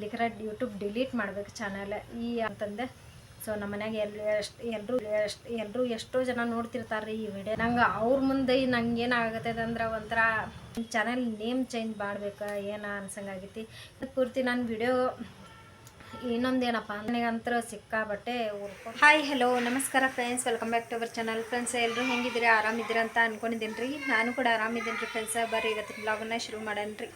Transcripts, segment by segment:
ಇಲ್ಲಿಕರ YouTube delete ಮಾಡ್ಬೇಕು channel ಈ ಅಂತಂದೆ. ಸೊ ನಮ್ಮ ಮನ್ಯಾಗ ಎಲ್ಲಿ ಎಷ್ಟು ಎಲ್ಲರೂ ಎಷ್ಟು ಎಲ್ಲರೂ ಎಷ್ಟೋ ಜನ ನೋಡ್ತಿರ್ತಾರೆ ಈ ವಿಡಿಯೋ ನಂಗೆ ಅವ್ರ ಮುಂದೆ ನಂಗೆ ಏನಾಗತ್ತದ ಅಂದ್ರೆ ಒಂಥರ ಚಾನಲ್ ನೇಮ್ ಚೇಂಜ್ ಮಾಡ್ಬೇಕು ಏನ ಅನ್ಸಂಗಾಗೈತಿ. ಪೂರ್ತಿ ನಾನು ವಿಡಿಯೋ ಇನ್ನೊಂದೇನಪ್ಪ ನನಗಂತರ ಸಿಕ್ಕಾಬಟ್ಟೆ ಹಾಯ್ ಹಲೋ ನಮಸ್ಕಾರ friends welcome back to our channel friends ಎಲ್ಲರೂ ಹೆಂಗಿದ್ದೀರಿ? ಆರಾಮಿದ್ದೀರಾ ಅಂತ ಅನ್ಕೊಂಡಿದ್ದೀನಿ ರೀ ನಾನು ಕೂಡ ಆರಾಮಿದ್ದೀನಿ ರೀ ಫ್ರೆಂಡ್ಸ ಬರ್ರಿ, ಇವತ್ತಿನ ಬ್ಲಾಗನ್ನ ಶುರು ಮಾಡೋಣ ರೀ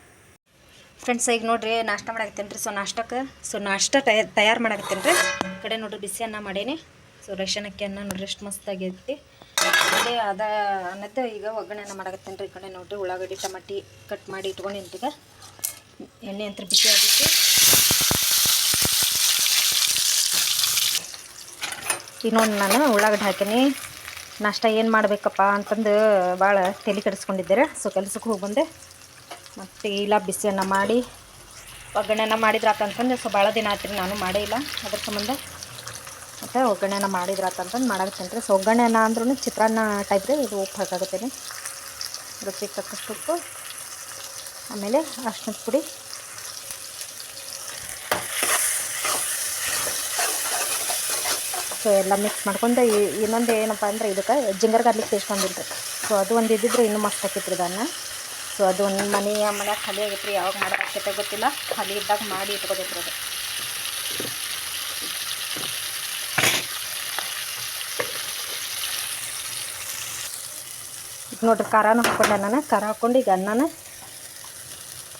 ಫ್ರೆಂಡ್ಸ್ ಈಗ ನೋಡ್ರಿ, ನಾಷ್ಟ ಮಾಡಾಕತ್ತೇನೆ ರೀ. ಸೊ ನಾಷ್ಟಕ್ಕೆ ಸೊ ನಾಷ್ಟ ತಯಾರು ಮಾಡಾಕತ್ತೇನೆ ರೀ. ಈ ಕಡೆ ನೋಡ್ರಿ, ಬಿಸಿ ಅನ್ನ ಮಾಡೇನಿ. ಸೊ ರೇಷನ್ ಅಕ್ಕಿ ಅನ್ನ ನೋಡ್ರಿ, ಎಷ್ಟು ಮಸ್ತ್ ಆಗೈತಿ. ಅದೇ ಅದ ಅನ್ನದ್ದು ಈಗ ಒಗ್ಗರಣೆ ಮಾಡಾಕತ್ತೇನೆ ರೀ ಈ ಕಡೆ ನೋಡ್ರಿ. ಉಳ್ಳಾಗಡ್ಡಿ, ಟಮಾಟಿ ಕಟ್ ಮಾಡಿ ಇಟ್ಕೊಂಡಿಂತೀಗ ಎಣ್ಣೆ ಅಂತ ಬಿಸಿ ಆಗಿತ್ತು ಈಗ ನೋಡಿ ನಾನು ಉಳ್ಳಾಗಡ್ಡಿ ಹಾಕೀನಿ. ನಾಷ್ಟ ಏನು ಮಾಡಬೇಕಪ್ಪ ಅಂತಂದು ಭಾಳ ತಲೆ ಕೆಡಿಸ್ಕೊಂಡಿದ್ದೀರ ಸೊ ಕೆಲಸಕ್ಕೆ ಹೋಗಿ ಬಂದೆ. ಮತ್ತು ಇಲ್ಲ ಬಿಸಿಯನ್ನ ಮಾಡಿ, ಒಗ್ಗರಣೆನ ಮಾಡಿದ್ರಾತಂತಂದು ಸೊ ಭಾಳ ದಿನ ಆತ್ರಿ ನಾನು ಮಾಡೇ ಇಲ್ಲ. ಅದ್ರ ಸಂಬಂಧ ಮತ್ತು ಒಗ್ಗರಣೆನ ಮಾಡಿದ್ರಾತಂತಂದು ಮಾಡಾಕತ್ತೇನೆ ರೀ. ಸೊ ಒಗ್ಗರಣೆನ ಅಂದ್ರೂ ಚಿತ್ರಾನ್ನ ಟೈಪ್ ರೀ, ಇದು ಉಪ್ಪು ಹಾಕಾಗುತ್ತೇನೆ ರುಚಿಗೆ ತಕ್ಕಷ್ಟು ಉಪ್ಪು, ಆಮೇಲೆ ಅರ್ಶಿನದ ಪುಡಿ. ಸೊ ಎಲ್ಲ ಮಿಕ್ಸ್ ಮಾಡ್ಕೊಂಡು ಇನ್ನೊಂದು ಏನಪ್ಪ ಅಂದ್ರೆ ಇದಕ್ಕೆ ಜಿಂಗರ್ ಗಾರ್ಲಿಕ್ ಪೇಸ್ಟ್ ರೀ ಸೊ ಅದು ಒಂದು ಇದ್ದಿದ್ರೆ ಇನ್ನೂ ಮಸ್ತ್ ಹಾಕಿತ್ತು ರೀ ಅದನ್ನು ಸೊ ಅದು ಒಂದು ಮನೆಯ ಮನ್ಯಾಗ ಖಾಲಿ ಆಗೈತೆ ರೀ ಯಾವಾಗ ಮಾಡೋಕ್ಕೆ ಗೊತ್ತಿಲ್ಲ. ಖಾಲಿ ಇದ್ದಾಗ ಮಾಡಿ ಇಟ್ಕೋಬೇಕು ಅದು. ನೋಡ್ರಿ, ಖಾರನೂ ಹಾಕ್ಕೊಂಡೆ ನಾನು. ಖಾರ ಹಾಕ್ಕೊಂಡು ಈಗ ಅನ್ನನ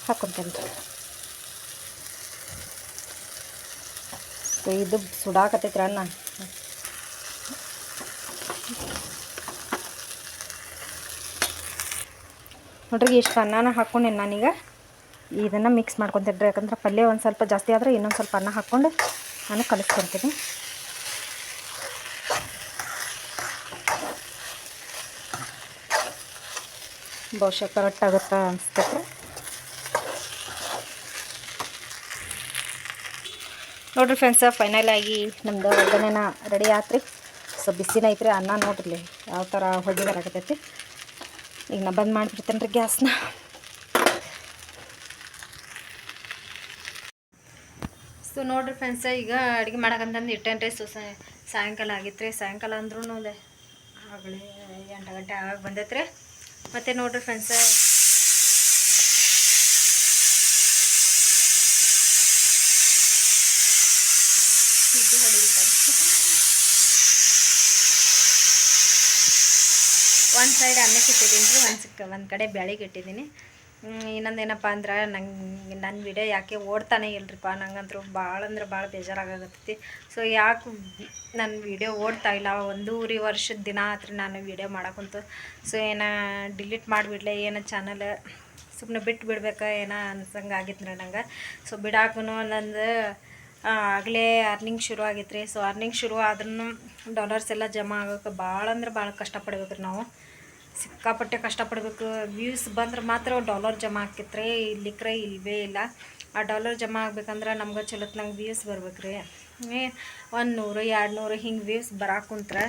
ಹಾಕ್ಕೊಂತೇನೆ ಸೊ ಇದು ಸುಡಾಕತ್ತೈತ್ರಿ ಅನ್ನ. ನೋಡ್ರಿ, ಇಷ್ಟು ಅನ್ನನ ಹಾಕ್ಕೊಂಡೆ ನಾನೀಗ. ಇದನ್ನು ಮಿಕ್ಸ್ ಮಾಡ್ಕೊತಿದ್ರೆ ಯಾಕಂದ್ರೆ ಪಲ್ಯ ಒಂದು ಸ್ವಲ್ಪ ಜಾಸ್ತಿ ಆದರೆ ಇನ್ನೊಂದು ಸ್ವಲ್ಪ ಅನ್ನ ಹಾಕ್ಕೊಂಡು ನಾನು ಕಲಿಸ್ಕೊತೀನಿ. ಬಹುಶಃ ಕರೆಕ್ಟ್ ಆಗುತ್ತಾ ಅನಿಸ್ತೈತೆ ನೋಡ್ರಿ ಫ್ರೆಂಡ್ಸ ಫೈನಲ್ ಆಗಿ ನಮ್ದು ಒಗ್ಗರಣೆನ ರೆಡಿ ಆತ್ರಿ. ಸೊ ಬಿಸಿನ ಐತ್ರಿ ಅನ್ನ ನೋಡ್ರಿ. ಯಾವ ಥರ ಹೊಗೆ ಈಗ ನಾ ಬಂದ್ ಮಾಡಿಬಿಡ್ತೇನೆ ರೀ ಗ್ಯಾಸ್ನ. ಸೊ ನೋಡ್ರಿ ಫ್ರೆಂಡ್ಸ ಈಗ ಅಡುಗೆ ಮಾಡೋಕಂತಂದು ಇಟ್ಟೇನು ರೀ ಸೊ ಸಾಯಂಕಾಲ ಆಗಿತ್ತು ರೀ ಸಾಯಂಕಾಲ ಅಂದ್ರೂ ಆಗಲೇ ಎಂಟು ಗಂಟೆ ಆಗಿ ಬಂದೈತೆ ರೀ ಮತ್ತು ನೋಡ್ರಿ ಫ್ರೆಂಡ್ಸ ಇದು ಒಂದು ಸೈಡ್ ಅನ್ನಕ್ಕೆ ಇಟ್ಟಿದ್ದೀನಿ ರೀ, ಒಂದು ಸಿಕ್ಕ ಒಂದು ಕಡೆ ಬೆಳಿಗ್ಗೆ ಇಟ್ಟಿದ್ದೀನಿ. ಇನ್ನೊಂದು ಏನಪ್ಪ ಅಂದ್ರೆ ನಂಗೆ ನನ್ನ ವಿಡಿಯೋ ಯಾಕೆ ಓಡ್ತಾನೆ ಇಲ್ಲರಿಪ್ಪ ನಂಗಂತೂ ಭಾಳ ಅಂದ್ರೆ ಭಾಳ ಬೇಜಾರಾಗತ್ತೈತಿ ಸೊ ಯಾಕೆ ನನ್ನ ವಿಡಿಯೋ ಓಡ್ತಾ ಇಲ್ಲ, ಒಂದೂವರೆ ವರ್ಷದ ದಿನ ಆತ್ರಿ ನಾನು ವಿಡಿಯೋ ಮಾಡೋಕ್ಕಂತು ಸೊ ಏನೋ ಡಿಲೀಟ್ ಮಾಡಿಬಿಡ್ಲೆ, ಏನು ಚಾನಲ್ ಸುಮ್ಮನೆ ಬಿಟ್ಟು ಬಿಡ್ಬೇಕಾ ಏನೋ ಅನ್ಸಂಗೆ ಆಗಿತ್ತು ರೀ ನಂಗೆ. ಸೊ ಬಿಡಾಕು ನಂದು ಆಗಲೇ ಅರ್ನಿಂಗ್ ಶುರು ಆಗೈತೆ ರೀ ಸೊ ಅರ್ನಿಂಗ್ ಶುರು ಆದ್ರೂ ಡಾಲರ್ಸ್ ಎಲ್ಲ ಜಮಾ ಆಗೋಕೆ ಭಾಳ ಅಂದ್ರೆ ಭಾಳ ಕಷ್ಟಪಡ್ಬೇಕು ರೀ ನಾವು. ಸಿಕ್ಕಾಪಟ್ಟೆ ಕಷ್ಟಪಡಬೇಕು. ವ್ಯೂಸ್ ಬಂದ್ರೆ ಮಾತ್ರ ಡಾಲರ್ ಜಮಾ ಆಕೈತ್ರಿ ಇಲ್ಲಿಕ್ರೆ ಇಲ್ವೇ ಇಲ್ಲ. ಆ ಡಾಲರ್ ಜಮಾ ಆಗ್ಬೇಕಂದ್ರೆ ನಮ್ಗೆ ಚಲೋತ್ನಂಗೆ ವ್ಯೂಸ್ ಬರ್ಬೇಕು ರೀ ಒಂದು ನೂರು, ಎರಡು ನೂರು ಹಿಂಗೆ ವ್ಯೂಸ್ ಬರಾಕುಂತ್ರೆ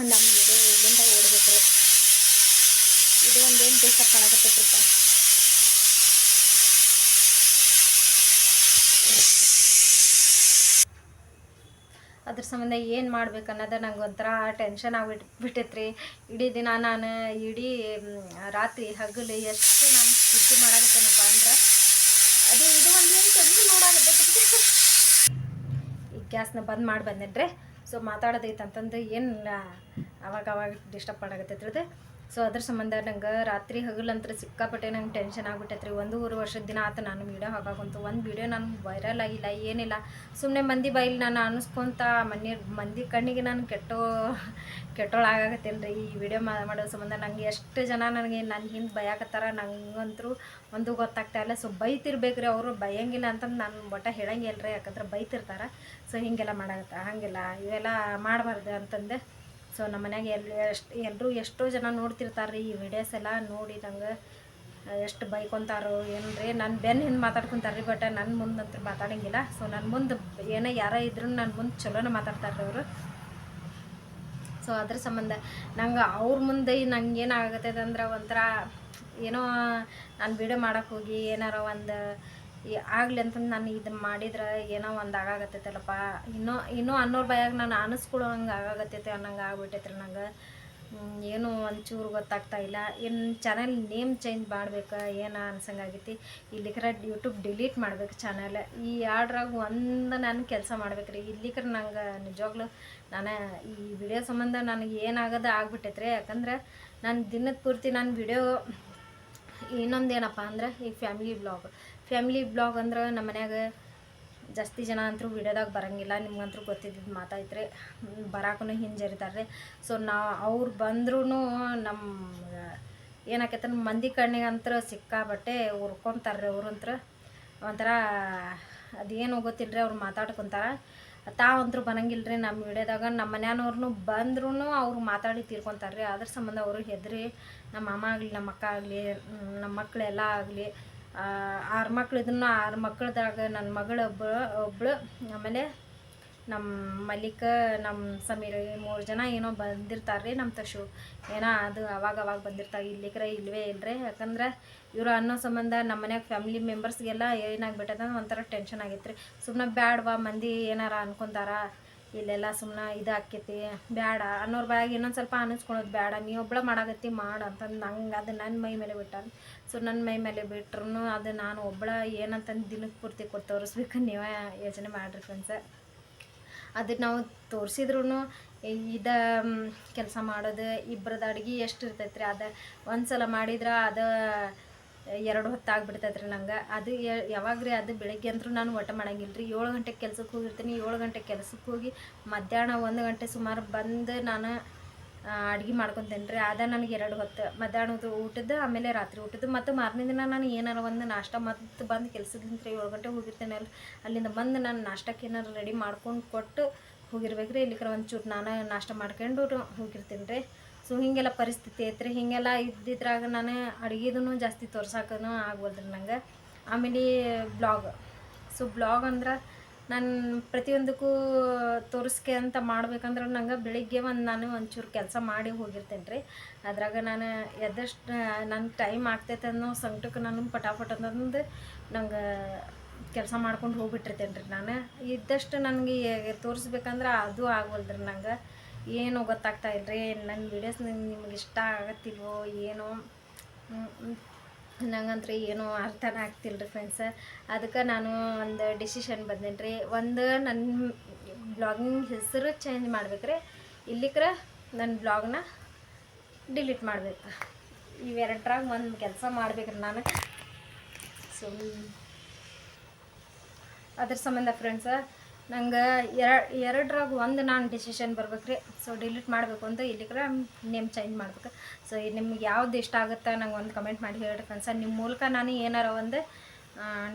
ನಮ್ಮ ವಿಡಿಯೋ ಇಲ್ಲಿಂದ ಓಡ್ಬೇಕು ರೀ ಇದು ಒಂದೇನು ಬೇಕಪ್ಪ ಮಾಡಕತ್ತೈತ್ರಪ್ಪ ಅದ್ರ ಸಂಬಂಧ ಏನು ಮಾಡ್ಬೇಕು ಅನ್ನೋದು ನಂಗೆ ಒಂಥರ ಟೆನ್ಷನ್ ಆಗ್ಬಿಟ್ಟು ಬಿಟ್ಟೈತ್ರಿ. ಇಡೀ ದಿನ ನಾನು ಇಡೀ ರಾತ್ರಿ ಹಗಲು ಎಷ್ಟು ನಾನು ಸುದ್ದಿ ಮಾಡಾಕತ್ತೇನಪ್ಪ ಅಂದ್ರೆ ಅದು, ಇದು ಒಂದು ಏನು ತೆಗೆದು ನೋಡಾಕತ್ತೈತ್ರಿ ಈ ಗ್ಯಾಸ್ನ ಬಂದ್ ಮಾಡಿ ಬಂದೇನ್ರಿ. ಸೊ ಮಾತಾಡೋದೈತಂತಂದು ಏನು ಅವಾಗ ಅವಾಗ ಡಿಸ್ಟರ್ಬ್ ಮಾಡಾಕತ್ತೈತ್ರಿ ಅದು. ಸೊ ಅದ್ರ ಸಂಬಂಧ ನಂಗೆ ರಾತ್ರಿ ಹಗಲಂತ್ರ ಸಿಕ್ಕಾಪಟ್ಟೆ ನಂಗೆ ಟೆನ್ಷನ್ ಆಗ್ಬಿಟ್ಟೈತ್ರಿ. ಒಂದೂವರೆ ವರ್ಷದ ದಿನ ಆತ ನಾನು ವೀಡಿಯೋ ಹಾಕಾಕಂತು ಒಂದು ವೀಡಿಯೋ ನಾನು ವೈರಲ್ ಆಗಿಲ್ಲ, ಏನಿಲ್ಲ. ಸುಮ್ಮನೆ ಮಂದಿ ಬೈಲಿ ನಾನು ಅನಿಸ್ಕೊಂತ ಮನೆ ಮಂದಿ ಕಣ್ಣಿಗೆ ನಾನು ಕೆಟ್ಟೋ ಕೆಟ್ಟೋಳಾಗತ್ತಿಲ್ಲ ರೀ ಈ ವಿಡಿಯೋ ಮಾಡೋ ಸಂಬಂಧ ನಂಗೆ ಎಷ್ಟು ಜನ ನನಗೆ ನನ್ನ ಹಿಂದೆ ಬಯಕತ್ತಾರ ನಂಗಂತರೂ ಒಂದು ಗೊತ್ತಾಗ್ತಾ ಇಲ್ಲ. ಸೊ ಬೈತಿರ್ಬೇಕ್ರಿ ಅವರು, ಬೈಯಂಗಿಲ್ಲ ಅಂತಂದು ನಾನು ಒಟ್ಟ ಹೇಳಂಗಿಲ್ಲ ರೀ ಯಾಕಂದ್ರೆ ಬೈತಿರ್ತಾರೆ. ಸೊ ಹೀಗೆಲ್ಲ ಮಾಡಾಗತ್ತ ಹಾಗೆಲ್ಲ ಇವೆಲ್ಲ ಮಾಡಬಾರ್ದು ಅಂತಂದೆ. ಸೊ ನಮ್ಮ ಮನ್ಯಾಗ ಎಲ್ಲಿ ಎಷ್ಟು ಎಲ್ಲರೂ ಎಷ್ಟೋ ಜನ ನೋಡ್ತಿರ್ತಾರೆ ರೀ ಈ ವಿಡಿಯೋಸ್ ಎಲ್ಲ ನೋಡಿ ನಂಗೆ ಎಷ್ಟು ಬೈಕೊಂತಾರೋ ಏನು ರೀ ನನ್ನ ಬೆನ್ನ ಹಿಂದೆ ಮಾತಾಡ್ಕೊಂತಾರೆ ರೀ ಬಟ್ ನನ್ನ ಮುಂದಂತೂ ಮಾತಾಡಂಗಿಲ್ಲ. ಸೊ ನನ್ನ ಮುಂದೆ ಏನೇ ಯಾರೇ ಇದ್ರೂ ನನ್ನ ಮುಂದೆ ಚಲೋನೇ ಮಾತಾಡ್ತಾರೆ ಅವರು. ಸೊ ಅದ್ರ ಸಂಬಂಧ ನಂಗೆ ಅವ್ರ ಮುಂದೆ ನಂಗೆ ಏನಾಗತ್ತೆ ಅಂದ್ರೆ ಒಂಥರ ಏನೋ ನಾನು ವಿಡಿಯೋ ಮಾಡೋಕ್ಕೋಗಿ ಏನಾರ ಒಂದು ಆಗಲಿ ಅಂತಂದು ನಾನು ಇದು ಮಾಡಿದ್ರೆ ಏನೋ ಒಂದು ಆಗಾಗತ್ತೈತಲ್ಲಪ್ಪ ಇನ್ನೂ ಇನ್ನೂ ಅನ್ನೋರ ಬಾಯಾಗ ನಾನು ಅನಿಸ್ಕೊಳ್ಳೋಂಗೆ ಆಗಾಗತ್ತೈತೆ ಅನ್ನಂಗೆ ಆಗ್ಬಿಟ್ಟೈತ್ರಿ ನಂಗೆ. ಏನೂ ಏನು ಒಂಚೂರು ಗೊತ್ತಾಗ್ತಾ ಇಲ್ಲ. ಏನು ಚಾನಲ್ ನೇಮ್ ಚೇಂಜ್ ಮಾಡ್ಬೇಕು, ಏನು ಅನ್ಸಂಗಾಗೈತಿ. ಇಲ್ಲಿಕ್ರ ಯೂಟ್ಯೂಬ್ ಡಿಲೀಟ್ ಮಾಡ್ಬೇಕು ಚಾನಲ್ ಈ ಎರಡ್ರಾಗ ಒಂದು ನಾನು ಕೆಲಸ ಮಾಡ್ಬೇಕ್ರಿ. ಇಲ್ಲಿಕ್ರ ನಂಗೆ ನಿಜವಾಗ್ಲೂ ನಾನು ಈ ವಿಡಿಯೋ ಸಂಬಂಧ ನನಗೆ ಏನಾಗೋದು ಆಗ್ಬಿಟ್ಟೈತ್ರಿ. ಯಾಕಂದ್ರೆ ನಾನು ದಿನದ ಪೂರ್ತಿ ನಾನು ವಿಡಿಯೋ ಇನ್ನೊಂದೇನಪ್ಪ ಅಂದ್ರೆ ಈ ಫ್ಯಾಮಿಲಿ ಬ್ಲಾಗ್ ಫ್ಯಾಮಿಲಿ ಬ್ಲಾಗ್ ಅಂದ್ರೆ ನಮ್ಮ ಮನ್ಯಾಗ ಜಾಸ್ತಿ ಜನ ಅಂತೂ ವಿಡಿಯೋದಾಗ ಬರಂಗಿಲ್ಲ, ನಿಮ್ಗಂತೂ ಗೊತ್ತಿದ್ದಿದ್ದು ಮಾತಾಯ್ತರೆ ಬರಾಕೂ ಹಿಂಜರಿತಾರೆ ಸೊ ನಾ ಅವ್ರು ಬಂದ್ರೂ ನಮ್ಮ ಏನಾಕೈತೆ ಮಂದಿ ಕಣ್ಣಿಗಂತ್ರ ಸಿಕ್ಕಾಬಟ್ಟೆ ಉರ್ಕೊಂತಾರೆ ಅವ್ರಂತ್ರ. ಒಂಥರ ಅದೇನು ಗೊತ್ತಿಲ್ಲ ರೀ ಅವ್ರು ಮಾತಾಡ್ಕೊತಾರ. ತಾವಂತರೂ ಬರಂಗಿಲ್ಲ ರೀ ನಮ್ಮ ವಿಡಿಯೋದಾಗ. ನಮ್ಮ ಮನೆಯವ್ರನ್ನೂ ಬಂದ್ರೂ ಅವ್ರು ಮಾತಾಡಿ ತೀರ್ಕೊತಾರೆ ರೀ ಅದ್ರ ಸಂಬಂಧ ಅವರು ಹೆದ್ರಿ. ನಮ್ಮ ಮಾಮ ಆಗಲಿ ನಮ್ಮ ಅಕ್ಕ ಆಗಲಿ ನಮ್ಮ ಮಕ್ಕಳೆಲ್ಲ ಆಗಲಿ ಆರು ಮಕ್ಳು ಇದನ್ನು ಆರು ಮಕ್ಕಳದಾಗ ನನ್ನ ಮಗಳು ಒಬ್ಬ ಒಬ್ಬಳು ಆಮೇಲೆ ನಮ್ಮ ಮಲ್ಲಿಕ ನಮ್ಮ ಸಮೀರ್ ಮೂರು ಜನ ಏನೋ ಬಂದಿರ್ತಾರೆ ರೀ ನಮ್ಮ ತಶು. ಏನೋ ಅದು ಅವಾಗ ಅವಾಗ ಬಂದಿರ್ತಾರೆ ಇಲ್ಲಿಕ್ರೆ ಇಲ್ವೇ ರೀ ಯಾಕಂದ್ರೆ ಇವರು ಅನ್ನೋ ಸಂಬಂಧ ನಮ್ಮ ಮನ್ಯಾಗ ಫ್ಯಾಮಿಲಿ ಮೆಂಬರ್ಸ್ಗೆಲ್ಲ ಏನಾಗ್ಬಿಟ್ಟದ ಒಂಥರ ಟೆನ್ಷನ್ ಆಗೈತೆ ರೀ ಸುಮ್ಮನೆ ಬ್ಯಾಡ್ವಾ, ಮಂದಿ ಏನಾರ ಅನ್ಕೊಂತಾರ. ಇಲ್ಲೆಲ್ಲ ಸುಮ್ಮನೆ ಇದು ಹಾಕೈತಿ ಬ್ಯಾಡ ಅನ್ನೋರ್ ಬಾಯಾಗ ಇನ್ನೊಂದು ಸ್ವಲ್ಪ ಅನಿಸ್ಕೊಳೋದು ಬೇಡ ನೀ ಒಬ್ಳ ಮಾಡಾಕತ್ತಿ ಮಾಡು ಅಂತಂದು ನಂಗೆ ಅದು ನನ್ನ ಮೈ ಮೇಲೆ ಬಿಟ್ಟಾನ. ಸೊ ನನ್ನ ಮೈ ಮೇಲೆ ಬಿಟ್ರು ಅದು ನಾನು ಒಬ್ಬಳ ಏನಂತಂದು ದಿನಕ್ಕೆ ಪೂರ್ತಿ ಕೊಟ್ಟು ತೋರಿಸ್ಬೇಕು ನೀವೇ ಯೋಚನೆ ಮಾಡಿರಿ ಫ್ರೆಂಡ್ಸ ಅದಕ್ಕೆ ನಾವು ತೋರಿಸಿದ್ರು ಇದ ಕೆಲಸ ಮಾಡೋದು ಇಬ್ಬರದ ಅಡುಗೆ ಎಷ್ಟು ಇರ್ತೈತೆ ರೀ ಅದು ಒಂದು ಸಲ ಮಾಡಿದ್ರೆ ಅದು ಎರಡು ಹೊತ್ತು ಆಗ್ಬಿಡ್ತೈತೆ ರೀ ನಂಗೆ. ಅದು ಯಾವಾಗ ರೀ ಅದು ಬೆಳಗ್ಗೆ ಅಂತೂ ನಾನು ಒಟ್ಟ ಮಾಡಂಗಿಲ್ಲ ರೀ ಏಳು ಗಂಟೆಗೆ ಕೆಲಸಕ್ಕೆ ಹೋಗಿರ್ತೀನಿ. ಏಳು ಗಂಟೆಗೆ ಕೆಲಸಕ್ಕೆ ಹೋಗಿ ಮಧ್ಯಾಹ್ನ ಒಂದು ಗಂಟೆ ಸುಮಾರು ಬಂದು ನಾನು ಅಡ್ಗೆ ಮಾಡ್ಕೊತೇನೆ ರೀ ಅದ ನನಗೆ ಎರಡು ಹೊತ್ತು ಮಧ್ಯಾಹ್ನದ ಊಟದ, ಆಮೇಲೆ ರಾತ್ರಿ ಊಟದ. ಮತ್ತು ಮಾರನೇ ದಿನ ನಾನು ಏನಾರ ಒಂದು ನಾಷ್ಟ ಮತ್ತು ಬಂದು ಕೆಲಸದಿಂದ ಏಳು ಗಂಟೆಗೆ ಹೋಗಿರ್ತೇನೆ ಅಲ್ಲಿ ಅಲ್ಲಿಂದ ಬಂದು ನಾನು ನಾಷ್ಟಕ್ಕೆ ಏನಾರು ರೆಡಿ ಮಾಡ್ಕೊಂಡು ಕೊಟ್ಟು ಹೋಗಿರ್ಬೇಕು ರೀ ಇಲ್ಲಿಕ್ರ ಒಂಚೂರು ನಾನು ನಾಷ್ಟ ಮಾಡ್ಕೊಂಡು ಹೋಗಿರ್ತೀನಿ ರೀ ಸೊ ಹೀಗೆಲ್ಲ ಪರಿಸ್ಥಿತಿ ಐತ್ರಿ. ಹೀಗೆಲ್ಲ ಇದ್ದಿದ್ರಾಗ ನಾನು ಅಡುಗೆದೂ ಜಾಸ್ತಿ ತೋರ್ಸಾಕೂ ಆಗ್ಬೋದ್ರಿ ನಂಗೆ. ಆಮೇಲೆ ಬ್ಲಾಗ್. ಸೊ ಬ್ಲಾಗ್ ಅಂದ್ರೆ ನಾನು ಪ್ರತಿಯೊಂದಕ್ಕೂ ತೋರಿಸ್ಕೆ ಅಂತ ಮಾಡ್ಬೇಕಂದ್ರೆ ನಂಗೆ ಬೆಳಿಗ್ಗೆ ಒಂದು ನಾನು ಒಂಚೂರು ಕೆಲಸ ಮಾಡಿ ಹೋಗಿರ್ತೇನೆ ರೀ. ಅದ್ರಾಗ ನಾನು ಎದ್ದಷ್ಟು ನನ್ನ ಟೈಮ್ ಆಗ್ತೈತೆ ಅನ್ನೋ ಸಂಕಟಕ್ಕೆ ನಾನು ಪಟಾಪಟ ಅನ್ನೋದು ನಂಗೆ ಕೆಲಸ ಮಾಡ್ಕೊಂಡು ಹೋಗ್ಬಿಟ್ಟಿರ್ತೇನೆ ರೀ ನಾನು. ಇದ್ದಷ್ಟು ನನಗೆ ತೋರಿಸ್ಬೇಕಂದ್ರೆ ಅದು ಆಗವಲ್ದ್ರಿ ನಂಗೆ. ಏನೋ ಗೊತ್ತಾಗ್ತಾ ಇಲ್ಲ ರೀ ನನ್ನ ವೀಡಿಯೋಸ್ ನಿಮ್ಗೆ ಇಷ್ಟ ಆಗತ್ತಿಲ್ವೋ, ಏನೋ. ನಂಗಂತ್ರ ಏನೂ ಅರ್ಥನೇ ಆಗ್ತಿಲ್ಲ ರೀ ಫ್ರೆಂಡ್ಸ ಅದಕ್ಕೆ ನಾನು ಒಂದು ಡಿಸಿಷನ್ ಬಂದೇನಿ ರೀ ಒಂದು ನನ್ನ ಬ್ಲಾಗಿಂಗ್ ಹೆಸರು ಚೇಂಜ್ ಮಾಡ್ಬೇಕು ರೀ ಇಲ್ಲಿಕ್ರ ನನ್ನ ಬ್ಲಾಗ್ನ ಡಿಲೀಟ್ ಮಾಡ್ಬೇಕು. ಇವೆರಡ್ರಾಗ ಒಂದು ಕೆಲಸ ಮಾಡ್ಬೇಕ್ರಿ ನಾನು. ಸೊ ಅದ್ರ ಸಂಬಂಧ ಫ್ರೆಂಡ್ಸ ನಂಗೆ ಎರ ಎರಡ್ರಾಗ ಒಂದು ನಾನು ಡಿಸಿಷನ್ ಬರ್ಬೇಕು ರೀ ಸೊ ಡಿಲೀಟ್ ಮಾಡಬೇಕು ಅಂತ ಇಲ್ಲಿಕ್ರ ನೇಮ್ ಚೇಂಜ್ ಮಾಡ್ಬೇಕು. ಸೊ ನಿಮ್ಗೆ ಯಾವ್ದು ಇಷ್ಟ ಆಗುತ್ತೆ ನಂಗೆ ಒಂದು ಕಮೆಂಟ್ ಮಾಡಿ ಹೇಳಿ ಫ್ರೆಂಡ್ಸ ನಿಮ್ಮ ಮೂಲಕ ನಾನು ಏನಾರ ಒಂದು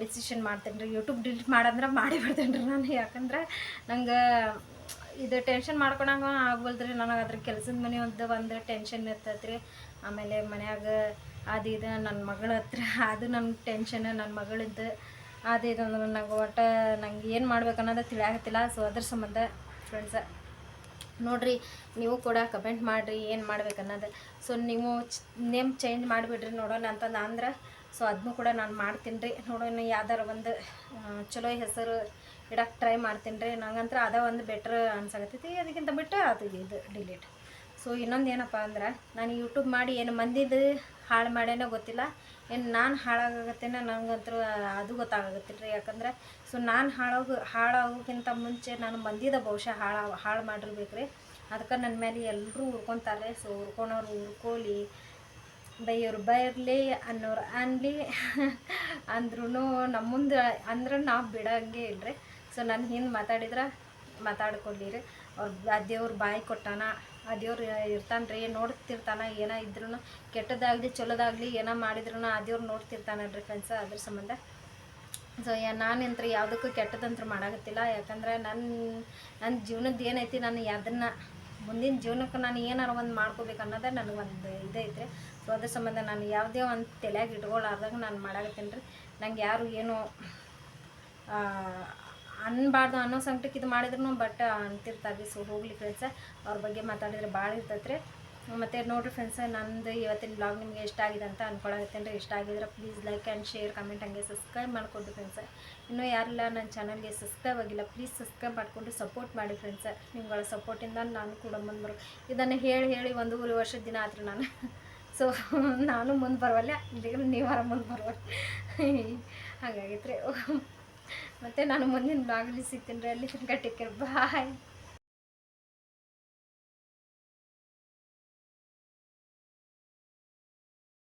ಡಿಸಿಷನ್ ಮಾಡ್ತೇನೆ ರೀ ಯೂಟ್ಯೂಬ್ ಡಿಲೀಟ್ ಮಾಡಂದ್ರೆ ಮಾಡಿ ಬಿಡ್ತೇನೆ ರೀ ನಾನು. ಯಾಕಂದ್ರೆ ನಂಗೆ ಇದು ಟೆನ್ಷನ್ ಮಾಡ್ಕೊಳಂಗ ರೀ ನನಗೆ ಅದ್ರ ಕೆಲಸದ ಮನೆ ಒಂದು ಒಂದು ಟೆನ್ಷನ್ ಇರ್ತೈತೆ ರೀ ಆಮೇಲೆ ಮನ್ಯಾಗ ಅದು ಇದು ನನ್ನ ಮಗಳ ಹತ್ರ, ಅದು ನನ್ನ ಟೆನ್ಷನ್ ನನ್ನ ಮಗಳಿದ್ದು ಅದು ಇದು ಅಂದ್ರೆ ನಂಗೆ ಒಟ್ಟು ನಂಗೆ ಏನು ಮಾಡ್ಬೇಕು ಅನ್ನೋದು ತಿಳಿಯಾಗತ್ತಿಲ್ಲ. ಸೊ ಅದ್ರ ಸಂಬಂಧ ಫ್ರೆಂಡ್ಸ ನೋಡಿರಿ, ನೀವು ಕೂಡ ಕಮೆಂಟ್ ಮಾಡಿರಿ ಏನು ಮಾಡ್ಬೇಕು ಅನ್ನೋದು. ಸೊ ನೀವು ನೇಮ್ ಚೇಂಜ್ ಮಾಡಿಬಿಡ್ರಿ ನೋಡೋಣ ಅಂತಂದು ಅಂದ್ರೆ ಸೊ ಅದನ್ನು ಕೂಡ ನಾನು ಮಾಡ್ತೀನಿ ರೀ ನೋಡೋಣ ಯಾವ್ದಾರು ಒಂದು ಚಲೋ ಹೆಸರು ಇಡಕ್ಕೆ ಟ್ರೈ ಮಾಡ್ತೀನಿ ರೀ ನಂಗಂತ್ರ ಅದ ಒಂದು ಬೆಟ್ರ್ ಅನ್ಸಾಕತ್ತೈತಿ. ಅದಕ್ಕಿಂತ ಬಿಟ್ಟು ಅದು ಇದು ಡಿಲೀಟ್ ಸೊ ಇನ್ನೊಂದು ಏನಪ್ಪ ಅಂದ್ರೆ ನಾನು ಯೂಟ್ಯೂಬ್ ಮಾಡಿ ಏನು ಮಂದಿದು ಹಾಳು ಮಾಡ್ಯಾನೋ ಗೊತ್ತಿಲ್ಲ. ಏನು ನಾನು ಹಾಳಾಗತ್ತೇನೋ ನನಗಂತೂ ಅದು ಗೊತ್ತಾಗತ್ತಿಲ್ಲ ರೀ ಯಾಕಂದ್ರೆ ಸೊ ನಾನು ಹಾಳಾಗು ಹಾಳಾಗೋಕ್ಕಿಂತ ಮುಂಚೆ ನಾನು ಮಂದಿದ ಬಹುಶಃ ಹಾಳು ಹಾಳು ಮಾಡಿರ್ಬೇಕು ರೀ ಅದಕ್ಕೆ ನನ್ನ ಮೇಲೆ ಎಲ್ಲರೂ ಉರ್ಕೊತಾರೆ ಸೊ ಉರ್ಕೊಳೋರು ಉರ್ಕೊಳ್ಳಿ. ಬೈಯೋರು ಬೈರ್ಲಿ, ಅನ್ನೋರು ಅನ್ಲಿ. ಅಂದ್ರೂ ನಮ್ಮ ಮುಂದೆ ಅಂದ್ರೆ ನಾವು ಬಿಡೋಂಗೆ ಇಲ್ಲರಿ ಸೊ ನನ್ನ ಹಿಂದೆ ಮಾತಾಡಿದ್ರೆ ಮಾತಾಡ್ಕೊಳ್ಳಿ ರೀ ಅವ್ರು ದೇವ್ರು ಬಾಯಿ ಕೊಟ್ಟಾನ. ಆ ದೇವ್ರು ಇರ್ತಾನೆ ರೀ ನೋಡ್ತಿರ್ತಾನೆ, ಏನೋ ಇದ್ರೂ ಕೆಟ್ಟದಾಗಲಿ ಚಲೋದಾಗಲಿ ಏನೋ ಮಾಡಿದ್ರು ಆ ದೇವ್ರು ನೋಡ್ತಿರ್ತಾನಲ್ರಿ ಫ್ರೆಂಡ್ಸ್ ಅದ್ರ ಸಂಬಂಧ. ಸೊ ನಾನಂತ್ರ ಯಾವುದಕ್ಕೂ ಕೆಟ್ಟದಂತ್ರ ಮಾಡಾಕತ್ತಿಲ್ಲ, ಯಾಕಂದ್ರೆ ನನ್ನ ನನ್ನ ಜೀವನದ ಏನೈತಿ, ನಾನು ಅದನ್ನು ಮುಂದಿನ ಜೀವನಕ್ಕೆ ನಾನು ಏನಾರು ಒಂದು ಮಾಡ್ಕೋಬೇಕು ಅನ್ನೋದೇ ನನಗೊಂದು ಇದೈತ್ರಿ. ಸೊ ಅದ್ರ ಸಂಬಂಧ ನಾನು ಯಾವುದೇ ಒಂದು ತಲೆಯಾಗ ಇಟ್ಕೊಳ್ಳಾರ್ದಾಗ ನಾನು ಮಾಡಾಕತ್ತೀನಿ ರೀ. ನಂಗೆ ಯಾರು ಏನು ಅನ್ಬಾರ್ದು ಅನ್ನೋ ಸಂಕಟಕ್ಕೆ ಇದು ಮಾಡಿದ್ರು ಬಟ್ ಅಂತಿರ್ತಾರೆ ಸೊ ಹೋಗ್ಲಿ ಫ್ರೆಂಡ್ಸ ಅವ್ರ ಬಗ್ಗೆ ಮಾತಾಡಿದ್ರೆ ಭಾಳ ಇರ್ತೈತೆ ರೀ ಮತ್ತು ನೋಡಿರಿ ಫ್ರೆಂಡ್ಸ್ ನಂದು ಇವತ್ತಿನ ಬ್ಲಾಗ್ ನಿಮಗೆ ಇಷ್ಟ ಆಗಿದೆ ಅಂತ ಅನ್ಕೊಳತ್ತೇನೆ ಇಷ್ಟ ಆಗಿದ್ರೆ please like and share comment ಹಂಗೆ ಸಬ್ಸ್ಕ್ರೈಬ್ ಮಾಡ್ಕೊಂಡು ಫ್ರೆಂಡ್ಸ್ ಇನ್ನೂ ಯಾರಿಲ್ಲ ನನ್ನ ಚಾನಲ್ಗೆ ಸಬ್ಸ್ಕ್ರೈಬ್ ಆಗಿಲ್ಲ ಪ್ಲೀಸ್ ಸಬ್ಸ್ಕ್ರೈಬ್ ಮಾಡಿಕೊಂಡು ಸಪೋರ್ಟ್ ಮಾಡಿ ಫ್ರೆಂಡ್ಸ್ ನಿಮ್ಗಳ ಸಪೋರ್ಟಿಂದ ನಾನು ಕೂಡ ಮುಂದೆ ಇದನ್ನು ಹೇಳಿ ಹೇಳಿ ಒಂದೂವರೆ ವರ್ಷದ ದಿನ ಆದ್ರೆ ನಾನು. ಸೊ ನಾನು ಮುಂದೆ ಬರವಲ್ಲ ಈಗ ನೀವಾರ ಮುಂದೆ ಬರವಲ್ಲ ಹಾಗಾಗೈತ್ರಿ. ಮತ್ತು ನಾನು ಮುಂದಿನ ಬ್ಲಾಗಲ್ಲಿ ಸಿಗ್ತೀನಿ ರೀ. ಅಲ್ಲಿ ತನಕ ಬಾಯ್